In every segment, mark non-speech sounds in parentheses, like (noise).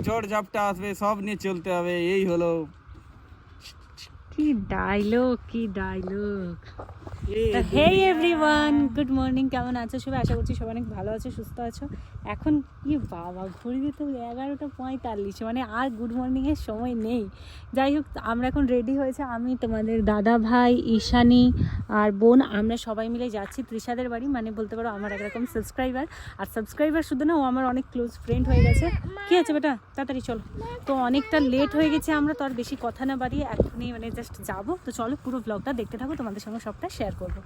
ঝড় ঝাপটা আসবে সব নিয়ে চলতে হবে এই হলো। কি ডায়লগ কি dialogue hey everyone good morning কেমন আছো সবাই? আশা করছি সবাই অনেক ভালো আছো সুস্থ আছো। এখন কি বাবা ঘড়িতে তো এগারোটা পঁয়তাল্লিশ মানে আর গুড মর্নিংয়ের সময় নেই। যাই হোক, আমরা এখন রেডি হয়েছে, আমি, তোমাদের দাদা ভাই, ঈশানী আর বোন, আমরা সবাই মিলে যাচ্ছি তৃষাদের বাড়ি মানে বলতে পারো আমার একরকম সাবস্ক্রাইবার আর সাবস্ক্রাইবার শুধু না, ও আমার অনেক ক্লোজ ফ্রেন্ড হয়ে গেছে। কি আছে বেটা? তাড়াতাড়ি চলো। তো অনেকটা লেট হয়ে গেছে আমরা, তো আর বেশি কথা না বাড়িয়ে এখনই মানে জাস্ট যাব। তো চলো পুরো ব্লগটা দেখতে থাকো, তোমাদের সঙ্গে সবটা শেয়ার করব।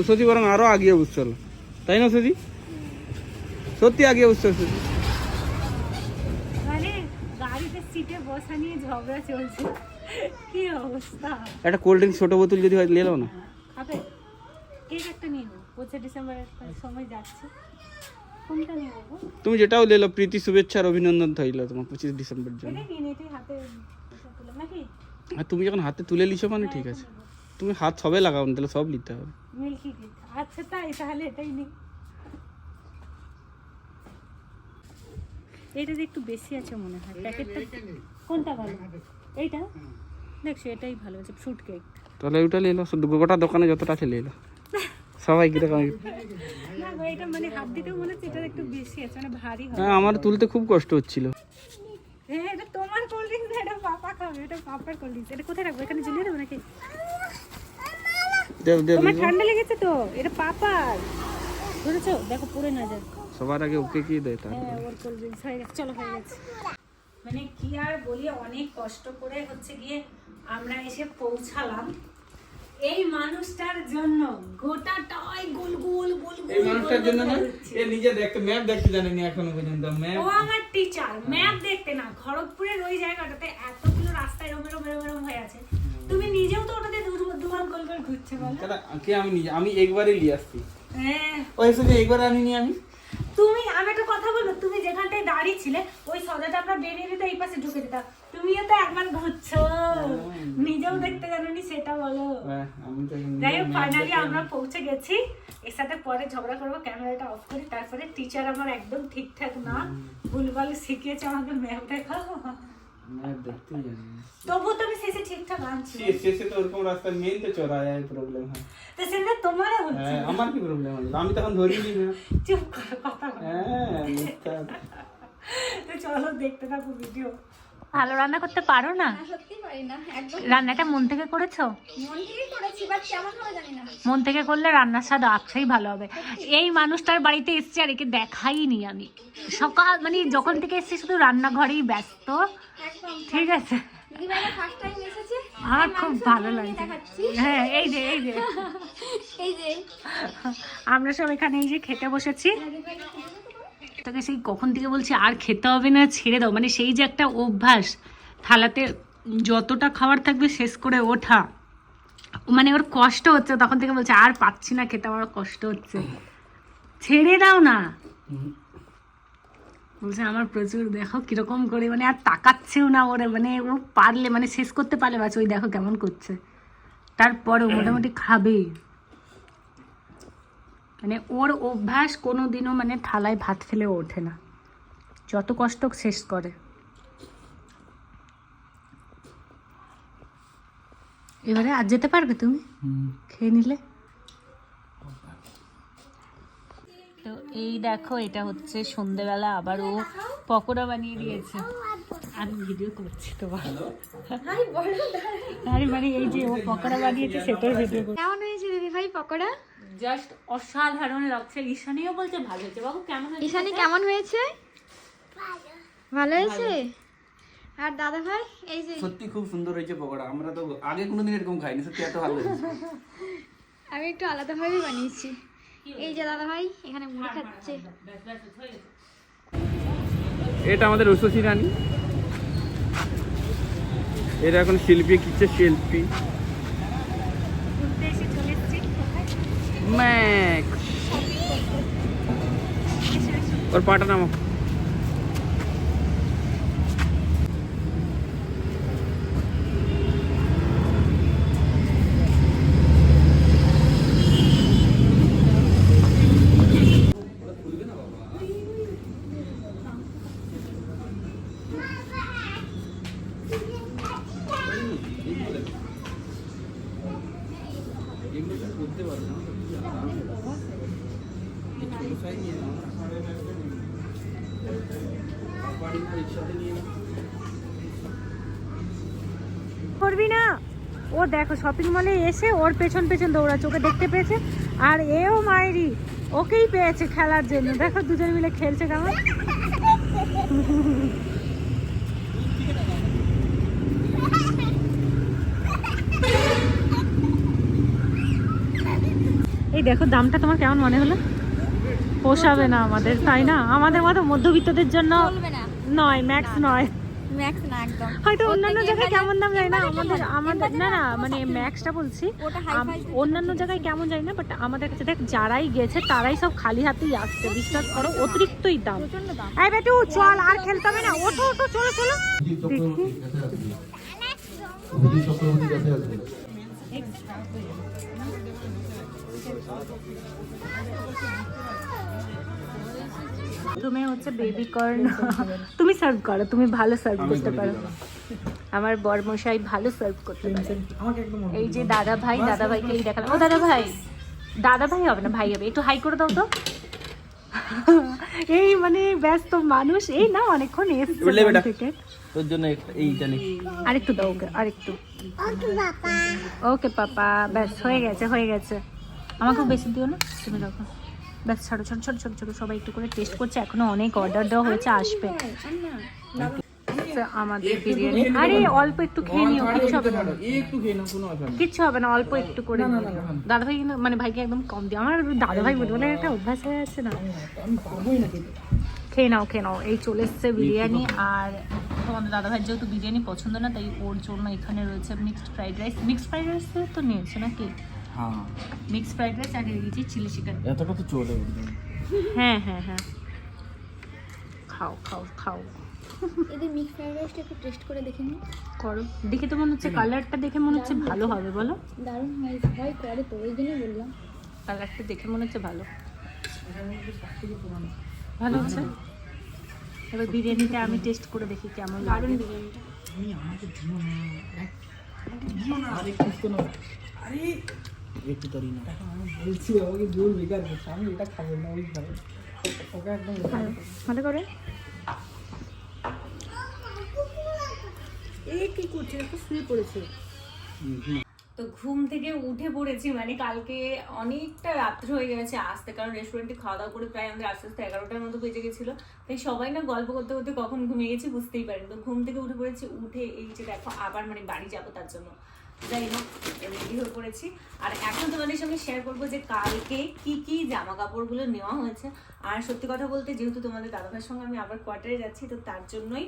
উষতি বরং আরও আগিয়ে বুঝছিল তাই না সুজি সত্যি আগিয়ে বুঝছ সুজি একটা কোল্ড ড্রিঙ্কস ছোট বোতল যদি হয় নিয়ে নাও না। তুমি যেটাও লেলো প্রীতি শুভেচ্ছা আর অভিনন্দন থাইলো তোমার পঁচিশ ডিসেম্বর জন্য। আর তুমি যখন হাতে তুলে লিছো মানে ঠিক আছে। তুমি হাত সবে লাগাও না তাহলে সব নিতে হবে। আচ্ছা তাই তাহলে এটাই নেই। এইটাতে একটু বেশি আছে মনে হয় প্যাকেটটা কোনটা ভালো? এইটা দেখছ এটাই ভালো আছে ফ্রুট কেক তাহলে ওইটা নিয়ে এলো শুধু গোটা দোকানে যতটা আছে নিয়ে এলো সবাই কীরকম না গো, এটা মানে হাত দিতেও মনে হচ্ছে এটা একটু বেশি আছে মানে ভারী হবে। হ্যাঁ আমার তুলতে খুব কষ্ট হচ্ছিল। হ্যাঁ এটা তোমার কোল্ড ড্রিঙ্কস এটা পাপা খাবে এটা পাপার কোল্ড ড্রিঙ্কস এটা কোথায় রাখব? এখানে ঝুলিয়ে দেবো নাকি? তোমার ঠান্ডা লেগেছে তো? এটা পাপার। বুঝেছ দেখো পুরো না যায় সবার আগে ওকে কি দেয় হ্যাঁ ওর কোল্ড ড্রিঙ্কস হয়ে গেছে। চলো হয়ে গেছে। মানে কি আর বলি অনেক কষ্ট করে হচ্ছে গিয়ে আমরা এসে পৌঁছালাম। এই মানুষটার জন্য গোটাটাই গোল গোল গোল গোল এই মানুষটার জন্য না? এ নিজে দেখতে ম্যাপ দেখতে জানেনি এখনও পর্যন্ত ম্যাপ ও আমার টিচার ম্যাপ দেখতে না। খড়গপুরের ওই জায়গাটাতে এতগুলো রাস্তা এরম এরম এরম হয়ে আছে। তুমি নিজেও তো ওটাতে দুবার গোল গোল ঘুরছে বলো। কে আমি নিজে আমি একবারই নিয়ে আসছি। হ্যাঁ। ওই একবার আনিনি আমি? তুমি আমি একটা কথা বলো তুমি যেখানটায় দাঁড়িয়ে ছিলে ওই সদাটা আমরা বেরিয়ে দিতে এই পাশে ঢুকে দিতাম তুমিও তো একবার ঘুরছো নিজেও দেখতে জানোনি সেটা বলো। হ্যাঁ, যাই হোক ফাইনালি আমরা পৌঁছে গেছি। এর সাথে পরে ঝগড়া করব ক্যামেরাটা অফ করি তারপরে টিচার আমার একদম ঠিকঠাক না। ভুলভাল শিখিয়েছে আমাকে ম্যাপ দেখাও। ম্যাপ দেখতেই জানি না। তবুও তো আমি শেষে ঠিকঠাক আনছি শে- শেষে তো ওরকম রাস্তা মেন তো চড়ায় প্রবলেম হয় তো সেটা তোমারও হচ্ছে হ্যাঁ আমার কি প্রবলেম হলো আমি তখন ধরিনি না চুপ করে কথা বলো হ্যাঁ মিথ্যা। তো চলো দেখতে থাকো ভিডিও ভালো রান্না করতে পারো না? রান্নাটা মন থেকে করেছ? মন থেকে করলে রান্নার স্বাদ আকছাই ভালো হবে। এই মানুষটার বাড়িতে এসছি আর একে দেখাইনি আমি। সকাল মানে যখন থেকে এসছি শুধু রান্নাঘরেই ব্যস্ত। ঠিক আছে। আমার খুব ভালো লাগছে। হ্যাঁ এই যে এই যে। এই যে। আমরা সব এখানে এই যে খেতে বসেছি। তাকে সেই কখন থেকে বলছি, আর খেতে হবে না, ছেড়ে দাও। মানে সেই যে একটা অভ্যাস, থালাতে যতটা খাবার থাকবে শেষ করে ওঠা। মানে ওর কষ্ট হচ্ছে, তখন থেকে বলছে, আর পাচ্ছি না খেতে, আমার কষ্ট হচ্ছে। ছেড়ে দাও না। বলছে, আমার প্রচুর, দেখো কীরকম করে মানে আর তাকাচ্ছেও না ওরে মানে ও পারলে মানে শেষ করতে পারলে, বাস ওই দেখো কেমন করছে। তারপরে মোটামুটি খাবেই মানে ওর অভ্যাস কোনো দিনও মানে থালায় ভাত ফেলে ওঠে না। যত কষ্ট শেষ করে। এবারে আজ যেতে পারবে তুমি? খেয়ে নিলে? তো এই দেখো এটা হচ্ছে সন্ধেবেলা আবার ও পকোড়া বানিয়ে দিয়েছে। আমি ভিডিও করছি তোমার। আরে মানে এই যে ও পকোড়া বানিয়েছে সেটাই ভিডিও কেমন হয়েছে দিদিভাই পকোড়া? জাস্ট অসাধারণ লাগছে। ঈশানীও বলছে ভালো হয়েছে। বাবু কেমন হয়েছে ঈশানি কেমন হয়েছে? ভালো। হয়েছে? আর দাদা ভাই এই যে সত্যি খুব সুন্দর হয়েছে পকোড়া। আমরা তো আগে কোনোদিন এরকম খাইনি সত্যি এত ভালো হয়েছে। (laughs) আমি একটু আলাদাভাবে বানিয়েছি। এই যে দাদা ভাই এখানে মুড়ি খাচ্ছে। এটা আমাদের উষসী রানী এটা এখন শিল্পী কিচ্ছে শিল্পী ঘুরতে এসে চলে এসেছি ম্যাক্স ওর পাটা নামো করবি না। ও দেখো শপিং মলে এসে ওর পেছন পেছন দৌড়াচ্ছে ওকে দেখতে পেয়েছে। আর এও মায়েরই ওকেই পেয়েছে খেলার জন্য। দেখো দুজন মিলে খেলছে কেমন। এই দেখো দামটা তোমার কেমন মনে হলো? পোষাবে না আমাদের তাই না? আমাদের মতো মধ্যবিত্তদের জন্য নয় ম্যাক্স নয়। ম্যাক্স না একদম। হয়তো অন্যান্য জায়গায় কেমন দাম যায় না? আমাদের আমাদের না না মানে ম্যাক্সটা বলছি। অন্যান্য জায়গায় কেমন যায় না বাট আমাদের কাছে দেখ যারাই গেছে তারাই সব খালি হাতেই আসছে। বিশ্বাস করো অতিরিক্তই দাম। এই বেটু চল আর খেলতে হবে না। ওঠো ওঠো চলো চলো। অভিজিৎ তুমি হচ্ছে বেবি কর্ন তুমি সার্ভ করো তুমি ভালো সার্ভ করতে পারো। আমার বরমশাই ভালো সার্ভ করতে পারে। এই যে দাদা ভাই দাদা ভাইকে এই দেখালাম। ও দাদা ভাই দাদা ভাই হবে না ভাই হবে। একটু হাই করে দাও তো। (laughs) এই মানে ব্যস্ত মানুষ। এই না অনেকক্ষণ এসছে থেকে। তোর জন্য এইটা আরেকটু দাও ওকে আরেকটু। ওকে পাপা ব্যাস হয়ে গেছে হয়ে গেছে। আমাকেও বেশি দিও না তুমি রাখো। ব্যাস ছাড়ো ছাড়ো ছোটো ছোটো ছোটো সবাই একটু করে টেস্ট করছে। এখনও অনেক অর্ডার দেওয়া হয়েছে আসবে। আমাদের বিরিয়ানি। আরে অল্প একটু খেয়ে নিও। কিচ্ছু হবে না। না কিচ্ছু হবে না অল্প একটু করে দাদা ভাই কিন্তু মানে ভাইকে একদম কম দিও। আমার দাদা ভাই বলে বলে একটা অভ্যাস হয়ে আছে না। খেয়ে নাও খেয়ে নাও। এই চলে এসছে বিরিয়ানি আর তোমাদের দাদা ভাই যেহেতু বিরিয়ানি পছন্দ না তাই ওর জন্য এখানে রয়েছে mixed fried rice mixed fried rice তো নিয়েছে নাকি? হ্যাঁ। মিক্সড ফ্রাইড রাইস আর দিয়েছি চিলি চিকেন। এতটা তো চলে হ্যাঁ হ্যাঁ হ্যাঁ। খাও খাও খাও। এদের মিক্স ফ্রাইড রাইসটা একটু টেস্ট করে দেখে নিই করো। দেখে তো মনে হচ্ছে কালারটা দেখে মনে হচ্ছে ভালো হবে বলো। দারুণ হয় হয় করে তো ওই জন্যই বললাম। কালারটা দেখে মনে হচ্ছে ভালো। ভালো হচ্ছে? এবার বিরিয়ানিটা আমি টেস্ট করে দেখি কেমন লাগে। একটু তারি না ভালো করে। এই কি করছে? একটু শুয়ে পড়েছে। তো ঘুম থেকে উঠে পড়েছি মানে কালকে অনেকটা রাত্র হয়ে গেছে আসতে কারণ রেস্টুরেন্টে খাওয়া দাওয়া করে প্রায় আমাদের আস্তে আস্তে এগারোটার মতো বেজে গেছিল। তাই সবাই না গল্প করতে করতে কখন ঘুমিয়ে গেছি বুঝতেই পারেন। তো ঘুম থেকে উঠে পড়েছি উঠে এই যে দেখো আবার মানে বাড়ি যাব তার জন্য। যাই হোক রেডি হয়ে পড়েছি আর এখন তোমাদের সঙ্গে শেয়ার করব যে কালকে কি কি জামা কাপড়গুলো নেওয়া হয়েছে। আর সত্যি কথা বলতে যেহেতু তোমাদের দাদাভাইয়ের সঙ্গে আমি আবার কোয়ার্টারে যাচ্ছি, তো তার জন্যই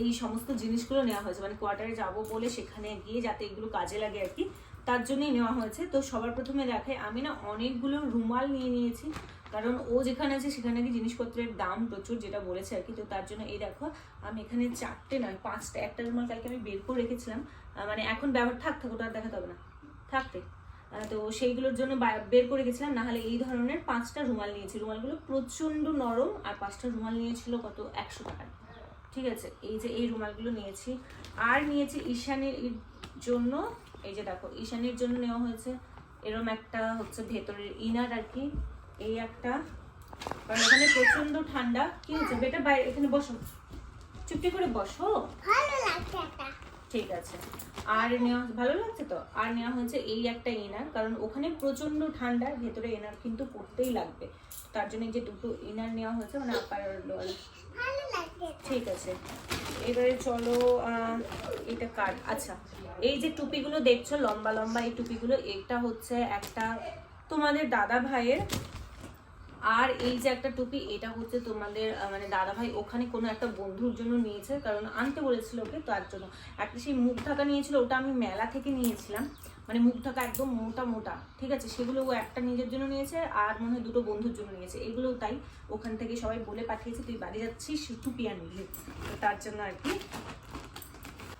এই সমস্ত জিনিসগুলো নেওয়া হয়েছে। মানে কোয়ার্টারে যাব বলে সেখানে গিয়ে যাতে এগুলো কাজে লাগে আর কি, তার জন্যই নেওয়া হয়েছে। তো সবার প্রথমে দেখে, আমি না অনেকগুলো রুমাল নিয়ে নিয়েছি। কারণ ও যেখানে আছে সেখানে কি জিনিসপত্রের দাম প্রচুর, যেটা বলেছে আর কি। তো তার জন্য এই দেখো, আমি এখানে চারটে নয়, পাঁচটা, একটা রুমাল কালকে আমি বের করে রেখেছিলাম। মানে এখন ব্যবহার, থাক থাক, ওটা দেখাতে হবে না। থাকতে তো সেইগুলোর জন্য বের করে গেছিলাম, না হলে এই ধরনের পাঁচটা রুমাল নিয়েছি রুমালগুলো প্রচণ্ড নরম আর পাঁচটা রুমাল নিয়েছিল কত? একশো টাকায়। ঠিক আছে? এই যে এই রুমালগুলো নিয়েছি। আর নিয়েছি ঈশানের জন্য, এই যে দেখো, ঈশানের জন্য নেওয়া হয়েছে। এরম একটা হচ্ছে ভেতরের ইনার আর কি। এই একটা। কারণ এখানে প্রচণ্ড ঠান্ডা। কি হচ্ছে? বেটা বাইরে, এখানে বসো। চুপটি করে বসো। ঠিক আছে। আর নেওয়া ভালো লাগছে তো? আর নেওয়া হয়েছে এই একটা ইনার কারণ ওখানে প্রচণ্ড ঠান্ডা ভেতরে ইনার কিন্তু পড়তেই লাগবে। তার জন্য যে দুটো ইনার নেওয়া হয়েছে মানে আপার লোয়ার ঠিক আছে। এবারে চলো এটা কার্ড আচ্ছা এই যে টুপিগুলো দেখছ লম্বা লম্বা এই টুপিগুলো এটা হচ্ছে একটা তোমাদের দাদা ভাইয়ের আর এই যে একটা টুপি, এটা হচ্ছে তোমাদের মানে দাদা ভাই ওখানে কোনো একটা বন্ধুর জন্য নিয়েছে, কারণ আনতে বলেছিল ওকে তার জন্য। একটা সেই মুখ ঢাকা নিয়েছিল, ওটা আমি মেলা থেকে নিয়েছিলাম। মানে মুখ ঢাকা একদম মোটা মোটা, ঠিক আছে? সেগুলো ও একটা নিজের জন্য নিয়েছে, আর মনে হয় দুটো বন্ধুর জন্য নিয়েছে। এগুলোও তাই, ওখান থেকে সবাই বলে পাঠিয়েছে, তুই বাড়ি যাচ্ছিস, টুপি আনবি। তার জন্য আর কি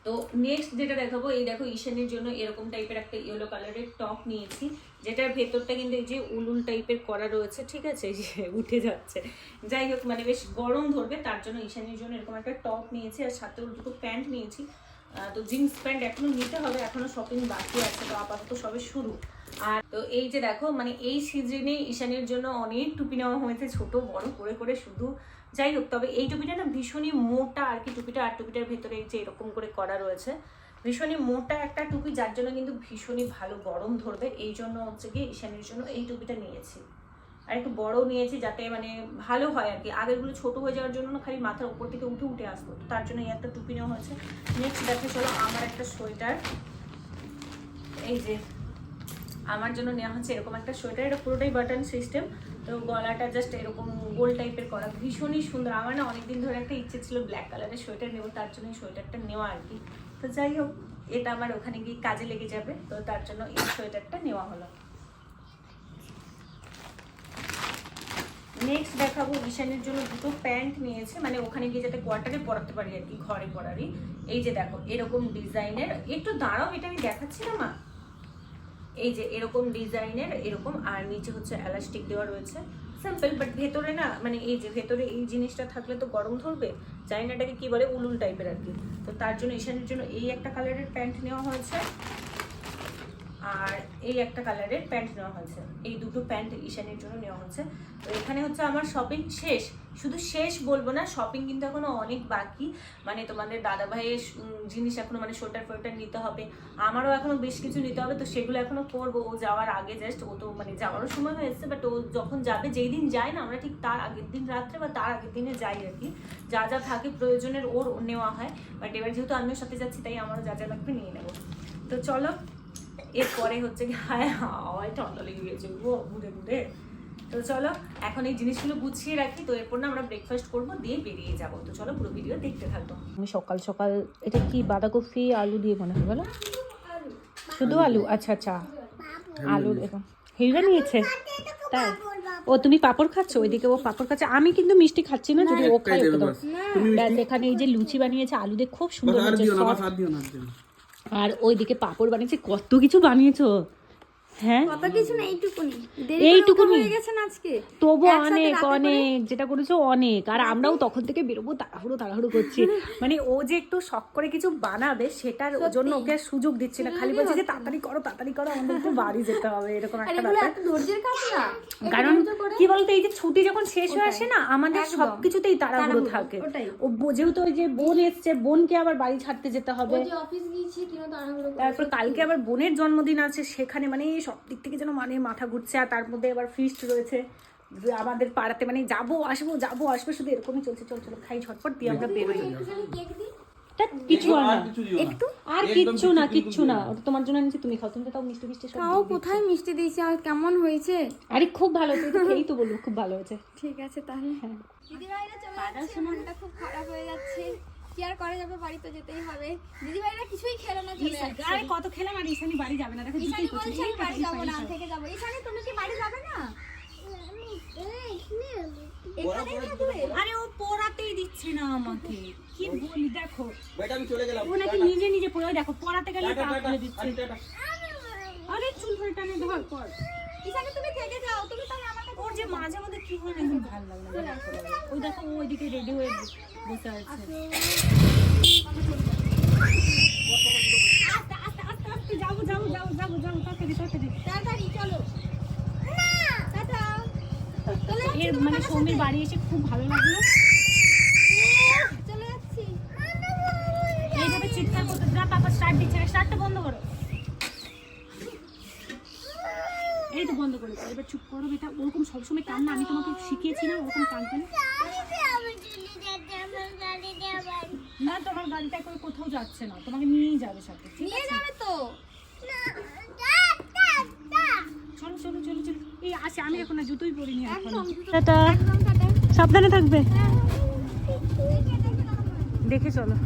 তো নেক্সট যেটা দেখাবো, এই দেখো ঈশানের জন্য এরকম টাইপের একটা ইয়েলো কালারের টপ নিয়েছি, যেটার ভেতরটা কিন্তু এই যে উলুল টাইপের করা রয়েছে, ঠিক আছে? যে উঠে যাচ্ছে। যাই হোক মানে বেশ গরম ধরবে, তার জন্য ঈশানের জন্য এরকম একটা টপ নিয়েছি আর সাথে দুটো প্যান্ট নিয়েছি। তো জিন্স প্যান্ট এখনও নিতে হবে, এখনও শপিং বাকি আছে, তো আপাতত সবে শুরু। আর তো এই যে দেখো মানে এই সিজনে ঈশানের জন্য অনেক টুপি নেওয়া হয়েছে, ছোট, বড়, করে করে, শুধু। যাই হোক তবে এই টুপিটা না ভীষণই মোটা আর কি টুপিটা, আর টুপিটার ভেতরে যে এরকম করে করা রয়েছে, ভীষণই মোটা একটা টুপি, যার জন্য কিন্তু ভীষণই ভালো গরম ধরবে। এই জন্য হচ্ছে কি ঈশানের জন্য এই টুপিটা নিয়েছি। আর একটু বড় নিয়েছি যাতে মানে ভালো হয় আর কি। আগেরগুলো ছোট হয়ে যাওয়ার জন্য না খালি মাথার উপর থেকে উঠে উঠে আসতো। তার জন্য এই একটা টুপি নেওয়া হয়েছে। নেক্সট দেখো, চলো আমার একটা সোয়েটার। এই যে, আমার জন্য নেওয়া হচ্ছে এরকম একটা সোয়েটার। এটা পুরোটাই বাটন সিস্টেম তো গলাটা জাস্ট এরকম গোল টাইপের করা, ভীষণই সুন্দর। আমার না অনেকদিন ধরে একটা ইচ্ছে ছিল ব্ল্যাক কালারের সোয়েটার নেব, তার জন্য সোয়েটারটা নেওয়া আর কি। তো যাই হোক, এটা আমার ওখানে গিয়ে কাজে লেগে যাবে, তো তার জন্য এই সোয়েটারটা নেওয়া হলো। নেক্সট দেখাবো, ঈশানের জন্য দুটো প্যান্ট নিয়েছে মানে ওখানে গিয়ে যাতে কোয়ার্টারে পরাতে পারি আর কি, ঘরে পরারই। এই যে দেখো, এরকম ডিজাইনের, একটু দাঁড়াও, এটা আমি দেখাচ্ছি না মা। এই যে এরকম ডিজাইনের, এরকম, আর নিচে হচ্ছে এলাস্টিক দেওয়া রয়েছে। সিম্পল বাট ভেতরে না মানে এই যে ভেতরে এই জিনিসটা থাকলে তো গরম ধরবে জানি না এটাকে কি বলে? উলুল টাইপের আর কি। তো তার জন্য এশানের জন্য এই একটা কালারের প্যান্ট নেওয়া হয়েছে। আর এই একটা কালারের প্যান্ট নেওয়া হয়েছে। এই দুটো প্যান্ট ঈশানের জন্য নেওয়া হয়েছে। তো এখানে হচ্ছে আমার শপিং শেষ। শুধু শেষ বলব না শপিং কিন্তু এখনও অনেক বাকি। মানে তোমাদের দাদা ভাইয়ের জিনিস এখনও মানে সোয়েটার ফোয়েটার নিতে হবে। আমারও এখনও বেশ কিছু নিতে হবে, তো সেগুলো এখনও করব। ও যাওয়ার আগে জাস্ট ও তো মানে যাওয়ারও সময় হয়ে এসছে বাট ও যখন যাবে, যেই দিন যায় না, আমরা ঠিক তার আগের দিন রাত্রে বা তার আগের দিনে যাই আর কি। যা যা থাকে প্রয়োজনের ওর নেওয়া হয়। বাট এবার যেহেতু আমিও সাথে যাচ্ছি, তাই আমারও যা যা লাগবে নিয়ে নেব। তো চলো এরপরে হচ্ছে কি হায় হাওয়ায় ঠান্ডা লেগে গেছে গো ঘুরে ঘুরে তো চলো এখন এই জিনিসগুলো গুছিয়ে রাখি তো এরপর না আমরা ব্রেকফাস্ট করব দিয়ে বেরিয়ে যাব। তো চলো পুরো ভিডিও দেখতে থাকব আমি সকাল সকাল এটা কি বাঁধাকপি আলু দিয়ে মনে হয় বলো? শুধু আলু। আচ্ছা আচ্ছা। আলু এরকম। হিরবে নিয়েছে? তাই? ও তুমি পাপড় খাচ্ছ? ওইদিকে ও পাপড় খাচ্ছে। আমি কিন্তু মিষ্টি খাচ্ছি না যদি ও খাই ওকে দাও। এখানে এই যে লুচি বানিয়েছে আলু দিয়ে খুব সুন্দর আর আর ওইদিকে পাপড় বানিয়েছে কত কিছু বানিয়েছো। হ্যাঁ? কত কিছু না এইটুকুনি। এইটুকুনি? গেছে না আজকে? তবু অনেক অনেক যেটা করেছ অনেক। আর আমরাও তখন থেকে বেরোবো তাড়াহুড়ো তাড়াহুড়ো করছি। মানে ও যে একটু শখ করে কিছু বানাবে সেটার জন্য ওকে সুযোগ দিচ্ছি না। খালি বলছে যে তাড়াতাড়ি করো তাড়াতাড়ি করো আমাদের একটু বাড়ি যেতে হবে এরকম একটা ব্যাপার। ধৈর্যের কাজ না? কারণ কি বলতো এই যে ছুটি যখন শেষ হয়ে আসে না আমাদের। সবকিছুতেই তাড়াহুড়ো থাকে। ও যেহেতু ওই যে বোন এসছে বোনকে আবার বাড়ি ছাড়তে যেতে হবে। অফিস গিয়েছি তারপর কালকে আবার বোনের জন্মদিন আছে সেখানে মানে সব দিক থেকে যেন মানে মাথা ঘুরছে আর তার মধ্যে আবার ফিস্ট রয়েছে। আমাদের পাড়াতে মানে যাব আসব যাব আসব শুধু এরকমই চলছে চল চলো খাই ঝটপট দিয়ে আমরা বেরোই। কিছু আর না আর কিছু দিও না। একটু? আর কিচ্ছু না কিচ্ছু না। ওটা তোমার জন্য নিচে তুমি খাও তুমি তো তাও মিষ্টি মিষ্টি তাও কোথায় মিষ্টি দিয়েছি আর কেমন হয়েছে? আরে খুব ভালো তুই তো খেয়েই তো বলব খুব ভালো হয়েছে। ঠিক আছে তাহলে। হ্যাঁ। দিদি চলে যাচ্ছে। মনটা খুব খারাপ হয়ে যাচ্ছে। কি আর করা যাবে? বাড়ি তো যেতেই হবে। দিদি ভাইরা কিছুই খেলো না চলে আরে কত খেলাম আর ঈশানি বাড়ি যাবে না। দেখো ঈশানি বলছে আমি বাড়ি যাব না থেকে যাব। ঈশানি তুমি কি বাড়ি যাবে না? আরে ও পড়াতেই দিচ্ছে না আমাকে। কি বলি দেখো। বেটা আমি চলে গেলাম। ও নাকি নিজে নিজে পড়ে দেখো পড়াতে গেলে দিচ্ছে আরে টাটা। চুল ধরে টানে ধর পর ঈশানি তুমি থেকে যাও। তুমি তাহলে আমার কাছে ওর যে মাঝে মধ্যে কি হয় না ভালো লাগে না। ওই দেখো ও ওইদিকে রেডি হয়ে বসে আছে। আস্তে আস্তে আস্তে আস্তে যাব যাব যাব যাব যাব তাড়াতাড়ি তাড়াতাড়ি। তাড়াতাড়ি চলো। এর মানে সৌমির বাড়ি এসে খুব ভালো লাগল। চলে যাচ্ছি। এইভাবে চিৎকার করতে যা পাপা স্টার্ট দিচ্ছে না স্টার্টটা বন্ধ করো। করেছে এবার চুপ করো বেটা ওরকম সবসময় কান্না আমি তোমাকে শিখিয়েছি না ওরকম কাঁদবে না না তোমার গাড়িটা করে কোথাও যাচ্ছে না তোমাকে নিয়েই যাবে সাথে নিয়ে যাবে তো চলো চলো চলো চলো। এই আসে আমি এখন আর জুতোই পরিনি সাবধানে থাকবে? হ্যাঁ। দেখে চলো।